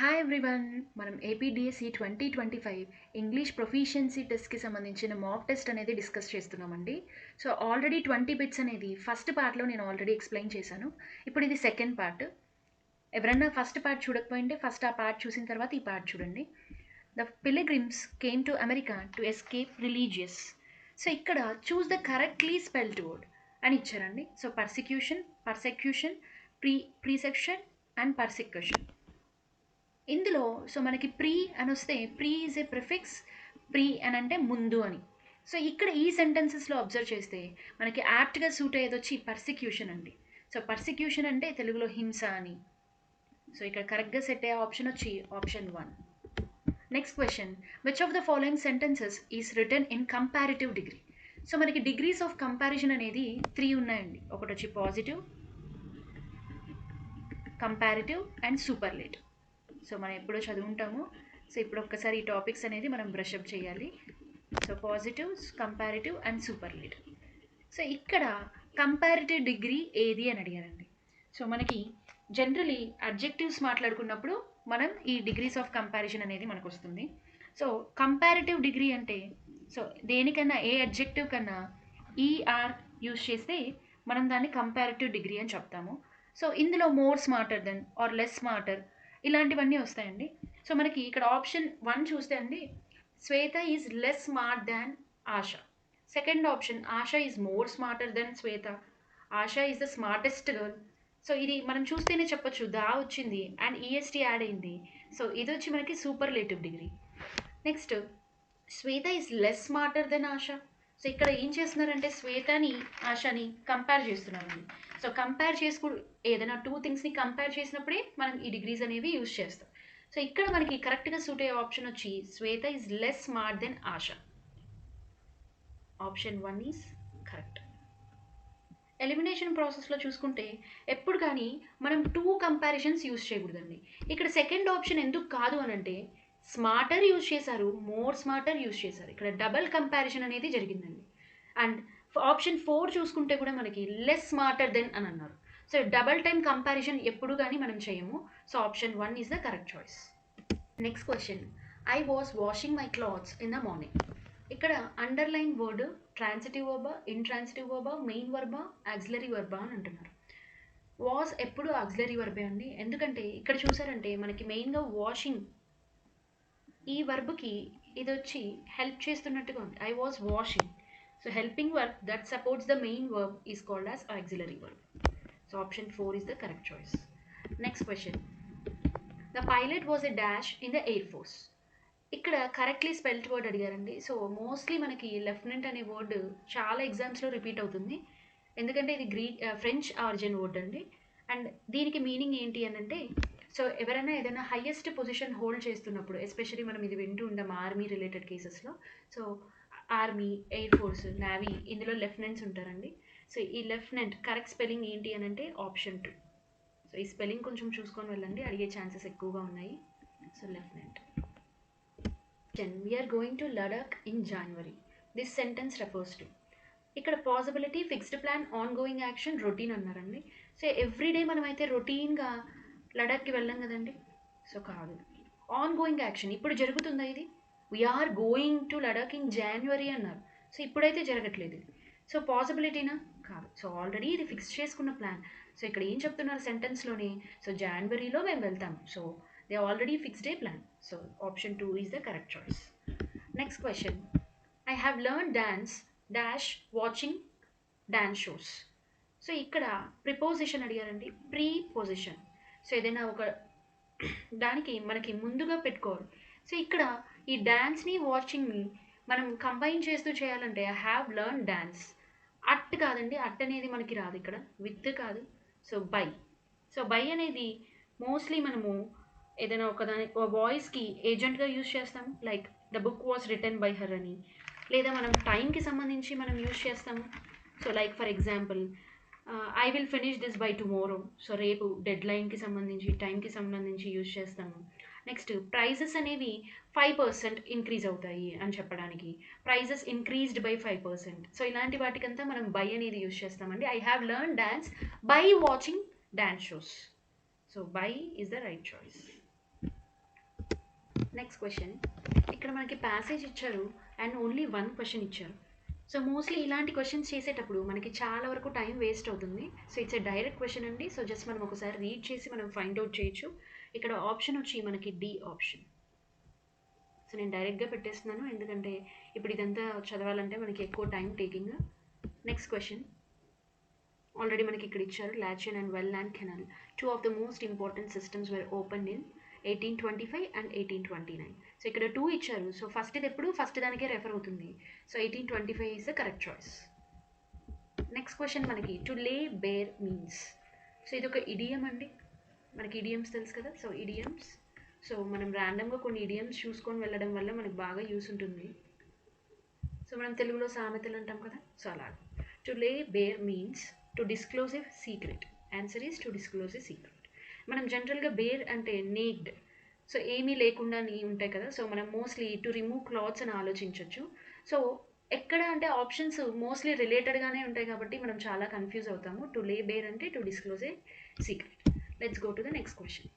Hi everyone మనం APDSC twenty twenty five English proficiency టెస్ట్కి సంబంధించిన మాక్ టెస్ట్ అనేది డిస్కస్ చేస్తున్నామండి. సో ఆల్రెడీ ట్వంటీ బిట్స్ అనేది ఫస్ట్ పార్ట్లో నేను ఆల్రెడీ ఎక్స్ప్లెయిన్ చేశాను. ఇప్పుడు ఇది సెకండ్ పార్ట్ ఎవరన్నా ఫస్ట్ పార్ట్ చూడకపోయింటే ఫస్ట్ ఆ పార్ట్ చూసిన తర్వాత ఈ పార్ట్ చూడండి. The pilgrims came to America to escape religious so ఇక్కడ choose the correctly spelled word అని ఇచ్చారండి. So persecution persecution pre perception and persecution ఇందులో సో మనకి ప్రీ అని వస్తే pre is a prefix pre అని అంటే ముందు అని. సో ఇక్కడ ఈ సెంటెన్సెస్లో అబ్జర్వ్ చేస్తే మనకి యాప్ట్గా సూట్ అయ్యేది వచ్చి పర్సిక్యూషన్ అండి. సో పర్సిక్యూషన్ అంటే తెలుగులో హింస అని. సో ఇక్కడ కరెక్ట్గా సెట్ అయ్యే ఆప్షన్ వచ్చి option one next question which of the following sentences is written in comparative degree so మనకి డిగ్రీస్ ఆఫ్ కంపారిజన్ అనేది త్రీ ఉన్నాయండి. ఒకటి వచ్చి positive comparative and superlative so మనం ఎప్పుడో చదువుంటాము. సో ఇప్పుడు ఒక్కసారి ఈ టాపిక్స్ అనేది మనం బ్రషప్ చేయాలి. So positives comparative and superlative so ఇక్కడ కంపారిటివ్ డిగ్రీ ఏది అని అడిగారండి. సో మనకి జనరలీ అడ్జెక్టివ్స్ మాట్లాడుకున్నప్పుడు మనం ఈ డిగ్రీస్ ఆఫ్ కంపారిజన్ అనేది మనకు వస్తుంది సో కంపారిటివ్ డిగ్రీ అంటే సో దేనికన్నా ఏ అడ్జెక్టివ్ కన్నా e, ఈఆర్ యూజ్ చేస్తే మనం దాన్ని కంపారిటివ్ డిగ్రీ అని చెప్తాము. సో ఇందులో more smarter than or less smarter ఇలాంటివన్నీ వస్తాయండి. సో మనకి ఇక్కడ ఆప్షన్ వన్ చూస్తే అండి Shweta is less smart than Asha. Second option Asha is more smarter than Shweta. Asha is the smartest girl. So ఇది మనం చూస్తేనే చెప్పొచ్చు దా వచ్చింది అండ్ ఈఎస్టీ యాడ్ అయింది. సో ఇది వచ్చి మనకి superlative degree. Next Shweta is less smarter than Asha. So ఇక్కడ ఏం చేస్తున్నారంటే శ్వేతని ఆశని కంపేర్ చేస్తున్నారండి. సో కంపేర్ చేసుకు ఏదైనా టూ థింగ్స్ని కంపేర్ చేసినప్పుడే మనం ఈ డిగ్రీస్ అనేవి యూజ్ చేస్తాం. సో ఇక్కడ మనకి కరెక్ట్గా సూట్ అయ్యే ఆప్షన్ వచ్చి Shweta is less smart than Asha. Option one is correct elimination ప్రాసెస్లో చూసుకుంటే ఎప్పుడు కానీ మనం టూ కంపారిజన్స్ యూజ్ చేయకూడదండి. ఇక్కడ సెకండ్ ఆప్షన్ ఎందుకు కాదు అని అంటే స్మార్టర్ యూజ్ చేశారు మోర్ స్మార్టర్ యూజ్ చేశారు. ఇక్కడ డబల్ కంపారిజన్ అనేది జరిగిందండి. అండ్ ఆప్షన్ ఫోర్ చూసుకుంటే కూడా మనకి లెస్ స్మార్టర్ దెన్ అని అన్నారు. సో డబల్ టైం కంపారిజన్ ఎప్పుడు కానీ మనం చేయము. So option one is the correct choice next question I was washing my clothes in the morning ఇక్కడ అండర్లైన్ వర్డ్ ట్రాన్సిటివ్ వర్బా ఇంట్రాన్సిటివ్ వర్బా మెయిన్ వర్బా ఆక్సిలరీ వర్బా అని అంటున్నారు. వాస్ ఎప్పుడు ఆక్సిలరీ వర్బే అండి? ఎందుకంటే ఇక్కడ చూసారంటే మనకి మెయిన్గా వాషింగ్ ఈ వర్బ్కి ఇది వచ్చి హెల్ప్ చేస్తున్నట్టుగా ఉంది. I was washing so helping verb that supports the main verb is called as auxiliary verb. So option four is the correct choice. Next question the pilot was a dash in the air force ఇక్కడ correctly spelt word అడిగారండి. So mostly మనకి lieutenant అనే word చాలా ఎగ్జామ్స్లో repeat అవుతుంది. ఎందుకంటే ఇది గ్రీ ఫ్రెంచ్ ఆరిజిన్ వర్డ్ అండి. అండ్ దీనికి మీనింగ్ ఏంటి అని అంటే సో ఎవరైనా ఏదైనా హయ్యెస్ట్ పొజిషన్ హోల్డ్ చేస్తున్నప్పుడు ఎస్పెషలీ మనం ఇది వింటూ ఉంటాం ఆర్మీ రిలేటెడ్ కేసెస్లో so army air force navy ఇందులో లెఫ్టినెంట్స్ ఉంటారండి. సో ఈ లెఫ్టినెంట్ కరెక్ట్ స్పెల్లింగ్ ఏంటి అని అంటే ఆప్షన్ టూ. సో ఈ స్పెల్లింగ్ కొంచెం చూసుకొని వెళ్ళండి అడిగే ఛాన్సెస్ ఎక్కువగా ఉన్నాయి. So lieutenant. We're going to Ladakh in January this sentence refers to ఇక్కడ possibility fixed plan ongoing action routine అన్నారండి సో ఎవ్రీడే మనం అయితే రొటీన్గా లడాక్కి వెళ్ళాం కదండి. సో కాదు. ఆన్ గోయింగ్ యాక్షన్ ఇప్పుడు జరుగుతుందా ఇది? We're going to Ladakh in January అన్నారు. సో ఇప్పుడైతే జరగట్లేదు. సో పాసిబిలిటీనా కాదు. సో ఆల్రెడీ ఇది ఫిక్స్ చేసుకున్న ప్లాన్ సో ఇక్కడ ఏం చెప్తున్నారు సెంటెన్స్లోనే సో జనవరిలో మేము వెళ్తాం. So they already fixed a plan so option two is the correct choice next question I have learn dance dash watching dance shows so ఇక్కడ ప్రిపోజిషన్ అడిగారండి. ప్రీ పొజిషన్ సో ఏదైనా ఒక దానికి మనకి ముందుగా పెట్టుకోవాలి. సో ఇక్కడ ఈ డ్యాన్స్ని వాచింగ్ని మనం కంబైన్ చేస్తూ చేయాలంటే I have learn dance at కాదండి అట్ అనేది మనకి రాదు ఇక్కడ. విత్ కాదు. సో బై సో బై అనేది మోస్ట్లీ మనము ఏదైనా ఒక వాయిస్కి ఏజెంట్గా యూజ్ చేస్తాం. Like the book was return by her అని. లేదా మనం టైంకి సంబంధించి మనం యూజ్ చేస్తాము. So like for example I will finish this by tomorrow so రేపు డెడ్ లైన్కి సంబంధించి టైంకి సంబంధించి యూజ్ చేస్తాము. నెక్స్ట్ ప్రైజెస్ అనేవి ఫైవ్ పర్సెంట్ ఇంక్రీజ్ అవుతాయి అని చెప్పడానికి. Prices increased by five percent. So ఇలాంటి వాటికంతా మనం బై అనేది యూజ్ చేస్తామండి. I have learn dance by watching dance shows so by is the right choice next question ఇక్కడ మనకి ప్యాసేజ్ ఇచ్చారు అండ్ ఓన్లీ వన్ క్వశ్చన్ ఇచ్చారు. సో మోస్ట్లీ ఇలాంటి క్వశ్చన్స్ చేసేటప్పుడు మనకి చాలా వరకు టైం వేస్ట్ అవుతుంది. So it's a direct question అండి. సో జస్ట్ మనం ఒకసారి రీడ్ చేసి మనం ఫైండ్ అవుట్ చేయొచ్చు. ఇక్కడ ఆప్షన్ వచ్చి మనకి డి ఆప్షన్ సో నేను డైరెక్ట్గా పెట్టేస్తున్నాను. ఎందుకంటే ఇప్పుడు ఇదంతా చదవాలంటే మనకి ఎక్కువ time taking next question already మనకి ఇక్కడ ఇచ్చారు Lachine and well and canal two of the most important systems were open in eighteen twenty five and eighteen twenty nine so ఇక్కడ టూ ఇచ్చారు. సో ఫస్ట్ ఇది ఎప్పుడు? ఫస్ట్ దానికే refer అవుతుంది. So eighteen twenty five is the correct choice next question మనకి to lay bare means so ఇది ఒక idiom అండి. మనకి ఇడియమ్స్ తెలుసు కదా? సో ఇడియమ్స్ సో మనం ర్యాండమ్గా కొన్ని ఇడియమ్స్ చూసుకొని వెళ్ళడం వల్ల మనకు బాగా యూస్ ఉంటుంది. సో మనం తెలుగులో సామెతలు అంటాం కదా? సో అలా. To lay bare means to disclose a secret answer is to disclose a secret మనం జనరల్గా బేర్ అంటే నేక్డ్ సో ఏమీ లేకుండా ఉంటాయి కదా? సో మనం మోస్ట్లీ టు రిమూవ్ క్లాత్స్ అని ఆలోచించవచ్చు సో ఎక్కడ అంటే ఆప్షన్స్ మోస్ట్లీ రిలేటెడ్గానే ఉంటాయి కాబట్టి మనం చాలా కన్ఫ్యూజ్ అవుతాము. టు లే బేర్ అంటే to disclose a secret let's go to the next question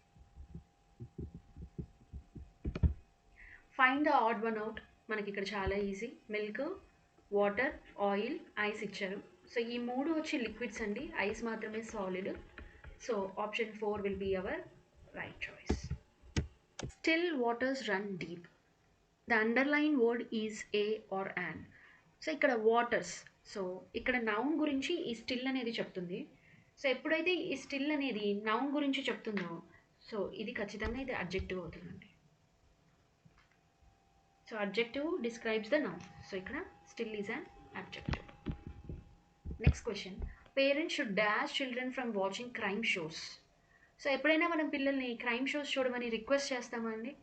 find the odd one out మనకి ఇక్కడ చాలా easy milk water oil ice ఇచ్చారు. సో ఈ మూడు వచ్చి లిక్విడ్స్ అండి. ఐస్ మాత్రమే solid so option four will be our right choice still waters run deep the underline word is a or an so ఇక్కడ వాటర్స్ సో ఇక్కడ noun గురించి ఈ స్టిల్ అనేది చెప్తుంది. సో ఎప్పుడైతే ఈ స్టిల్ అనేది నౌన్ గురించి చెప్తుందో సో ఇది ఖచ్చితంగా ఇది అబ్జెక్టివ్ అవుతుందండి. So adjective describes the noun so ఇక్కడ still is an adjective next question parents should dash children from watching crime shows so ఎప్పుడైనా మనం పిల్లల్ని క్రైమ్ షోస్ చూడమని రిక్వెస్ట్ చేస్తామా అండి?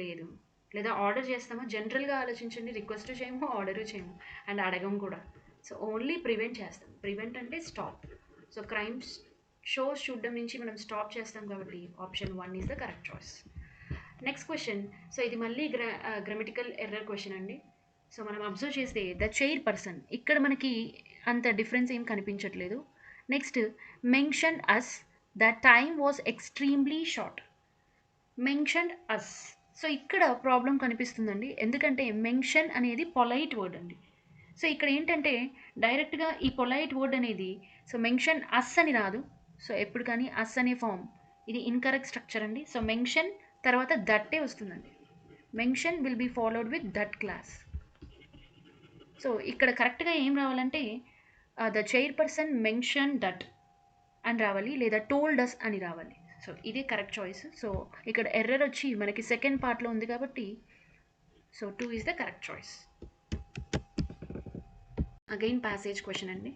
లేదు. లేదా ఆర్డర్ చేస్తామా? జనరల్గా ఆలోచించండి. రిక్వెస్ట్ చేయము ఆర్డర్ చేయము అండ్ అడగం కూడా. సో ఓన్లీ ప్రివెంట్ చేస్తాం. ప్రివెంట్ అంటే స్టాప్ సో క్రైమ్స్ షోస్ చూడడం నుంచి మనం స్టాప్ చేస్తాం కాబట్టి option one is the correct choice next question so ఇది మళ్ళీ గ్ర గ్రామటికల్ ఎర్రర్ క్వశ్చన్ అండి. సో మనం అబ్జర్వ్ చేస్తే ద చైర్ పర్సన్ ఇక్కడ మనకి అంత డిఫరెన్స్ ఏం కనిపించట్లేదు. Next mention as the time was extremely short mention as so ఇక్కడ ప్రాబ్లం కనిపిస్తుందండి. ఎందుకంటే మెన్షన్ అనేది పొలైట్ వర్డ్ అండి. సో ఇక్కడ ఏంటంటే డైరెక్ట్గా ఈ పొలైట్ వర్డ్ అనేది సో మెన్షన్ అస్ అని రాదు. సో ఎప్పుడు కానీ అస్ అనే ఫామ్ ఇది ఇన్కరెక్ట్ స్ట్రక్చర్ అండి. సో మెన్షన్ తర్వాత దట్టే వస్తుందండి. Mention will be followed with that clause so ఇక్కడ కరెక్ట్గా ఏం రావాలంటే the chairperson mention that అని రావాలి లేదా టోల్డ్ అస్ అని రావాలి. సో ఇది కరెక్ట్ చాయిస్ సో ఇక్కడ ఎర్రర్ వచ్చి మనకి సెకండ్ పార్ట్లో ఉంది కాబట్టి so two is the correct choice again passage question అండి.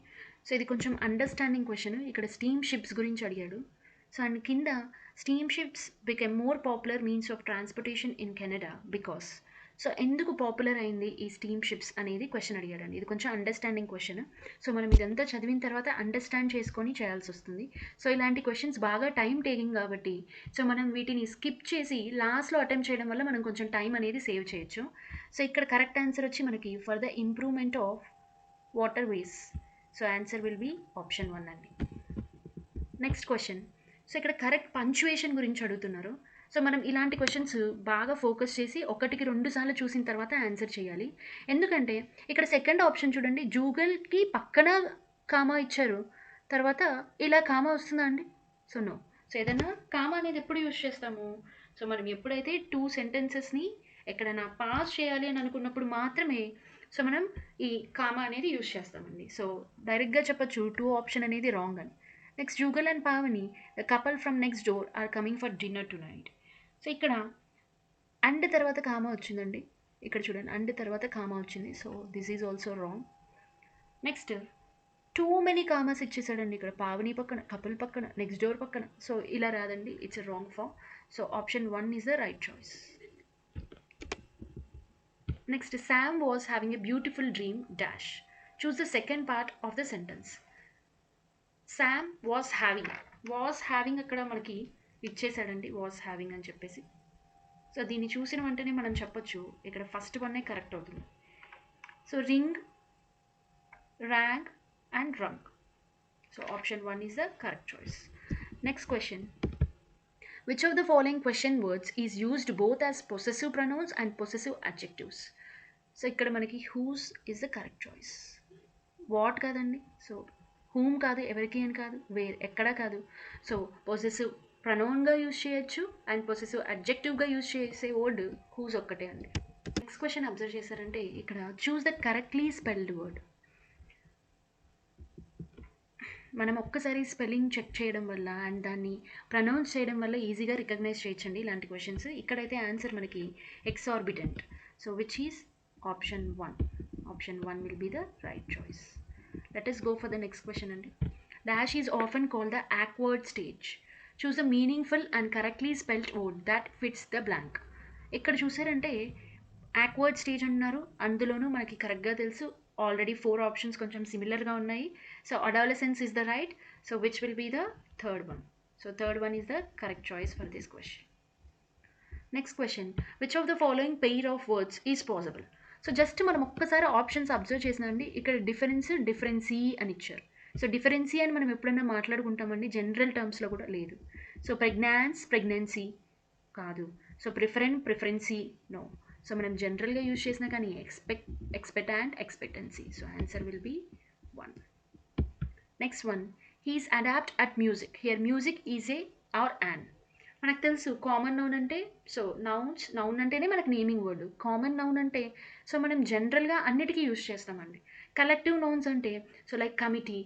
సో ఇది కొంచెం అండర్స్టాండింగ్ క్వశ్చన్ ఇక్కడ స్టీమ్ షిప్స్ గురించి అడిగాడు. సో అండ్ కింద steam ships became more popular means of transportation in Canada because so ఎందుకు పాపులర్ అయింది ఈ స్టీమ్ షిప్స్ అనేది క్వశ్చన్ అడిగాడండి. ఇది కొంచెం అండర్స్టాండింగ్ క్వశ్చన్ సో మనం ఇదంతా చదివిన తర్వాత అండర్స్టాండ్ చేసుకొని చేయాల్సి వస్తుంది. సో ఇలాంటి క్వశ్చన్స్ బాగా టైం టేకింగ్ కాబట్టి. సో మనం వీటిని స్కిప్ చేసి లాస్ట్లో అటెంప్ట్ చేయడం వల్ల మనం కొంచెం టైం అనేది సేవ్ చేయొచ్చు. సో ఇక్కడ కరెక్ట్ ఆన్సర్ వచ్చి మనకి for the improvement of water ways so answer will be option one అండి నెక్స్ట్ క్వశ్చన్ సో ఇక్కడ కరెక్ట్ పంచువేషన్ గురించి అడుగుతున్నారు. సో మనం ఇలాంటి క్వశ్చన్స్ బాగా ఫోకస్ చేసి ఒకటికి రెండు సార్లు చూసిన తర్వాత ఆన్సర్ చేయాలి. ఎందుకంటే ఇక్కడ సెకండ్ ఆప్షన్ చూడండి. జూగల్కి పక్కన కామా ఇచ్చారు. తర్వాత ఇలా కామా వస్తుందా అండి? సో నో సో ఏదైనా కామా అనేది ఎప్పుడు యూజ్ చేస్తాము? సో మనం ఎప్పుడైతే టూ సెంటెన్సెస్ని ఎక్కడైనా పాస్ చేయాలి అని అనుకున్నప్పుడు మాత్రమే సో మనం ఈ కామా అనేది యూజ్ చేస్తామండి. సో డైరెక్ట్గా చెప్పచ్చు టూ ఆప్షన్ అనేది రాంగ్ అని. Next Jugal and Pavani the couple from next door are coming for dinner tonight so ఇక్కడ అండ్ తర్వాత కామా వచ్చిందండి. ఇక్కడ చూడండి అండ్ తర్వాత కామా వచ్చింది. So this is also wrong. Next too many commas ఇచ్చేసాడండి ఇక్కడ. పావని పక్కన కపుల్ పక్కన నెక్స్ట్ డోర్ పక్కన. సో ఇలా రాదండి it's wrong form. So option one is the right choice. Next Sam was having a beautiful dream dash choose the second part of the sentence Sam was having was having అక్కడ మనకి ఇచ్చేసాడండి was having అని చెప్పేసి. So దీన్ని చూసిన వెంటనే మనం చెప్పొచ్చు ఇక్కడ ఫస్ట్ వన్నే కరెక్ట్ అవుతుంది. So ring rank and rung so option one is the correct choice next question which of the following question words is used both as possessive pronouns and possessive adjectives so ఇక్కడ మనకి whose is the correct choice what కాదండి? So whom కాదు ఎవరికి అని కాదు where ఎక్కడా కాదు. So possessive ప్రనౌన్గా యూజ్ చేయొచ్చు అండ్ పొసెసివ్ అడ్జెక్టివ్గా యూజ్ చేసే వర్డ్ హూస్ ఒక్కటే అండి. నెక్స్ట్ క్వశ్చన్ అబ్జర్వ్ చేశారంటే ఇక్కడ choose the correctly spelled word మనం ఒక్కసారి స్పెల్లింగ్ చెక్ చేయడం వల్ల అండ్ దాన్ని ప్రనౌన్స్ చేయడం వల్ల ఈజీగా రికగ్నైజ్ చేయొచ్చండి ఇలాంటి క్వశ్చన్స్ ఇక్కడైతే ఆన్సర్ మనకి exorbitant so which is option one option one will be the right choice let us go for the next question అండి dash is often called the awkward stage choose the meaningful and correctly spelled word that fits the blank ఇక్కడ చూసారంటే యాక్వర్డ్ stage అంటున్నారు అందులోనూ మనకి కరెక్ట్గా తెలుసు. Already four options కొంచెం సిమిలర్గా ఉన్నాయి. So adolescence is the right so which will be the third one so third one is the correct choice for this question next question which of the following pair of words is possible so just మనం ఒక్కసారి options observe చేసినండి ఇక్కడ difference డిఫరెన్సీ e అని ఇచ్చారు. So డిఫరెన్సీ e అని మనం ఎప్పుడైనా మాట్లాడుకుంటామండి. General టర్మ్స్లో కూడా లేదు. సో ప్రెగ్నాన్స్ ప్రెగ్నెన్సీ కాదు. So preferent preferency no so మనం జనరల్గా యూజ్ చేసినా కానీ expect expect and expectancy so answer will be one next one he's adept at music here music is a or an మనకు తెలుసు కామన్ నౌన్ అంటే so nouns noun అంటేనే మనకు naming word common noun అంటే so మనం జనరల్గా అన్నిటికీ use చేస్తామండి. కలెక్టివ్ నౌన్స్ అంటే so like committee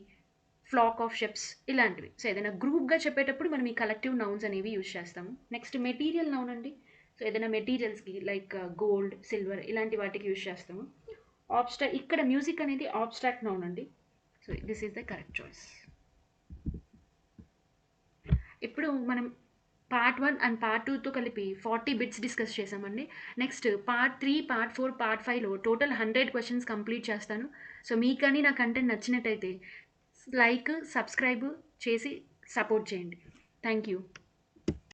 flock of ships ఇలాంటివి. సో ఏదైనా గ్రూప్గా చెప్పేటప్పుడు మనం ఈ కలెక్టివ్ నౌన్స్ అనేవి యూజ్ చేస్తాము. నెక్స్ట్ మెటీరియల్ నౌన్ అండి. సో ఏదైనా మెటీరియల్స్కి లైక్ గోల్డ్ సిల్వర్ ఇలాంటి వాటికి యూజ్ చేస్తాము. ఆబ్స్ట్రా ఇక్కడ మ్యూజిక్ అనేది ఆబ్స్ట్రాక్ట్ నౌన్ అండి. So this is the correct choice ఇప్పుడు మనం పార్ట్ వన్ అండ్ పార్ట్ టూతో కలిపి ఫార్టీ బిట్స్ డిస్కస్ చేసామండి next part three part four part ఫైవ్లో టోటల్ హండ్రెడ్ క్వశ్చన్స్ కంప్లీట్ చేస్తాను. సో మీకు కానీ నా కంటెంట్ నచ్చినట్టయితే లైక్ సబ్స్క్రైబ్ చేసి సపోర్ట్ చేయండి. Thank you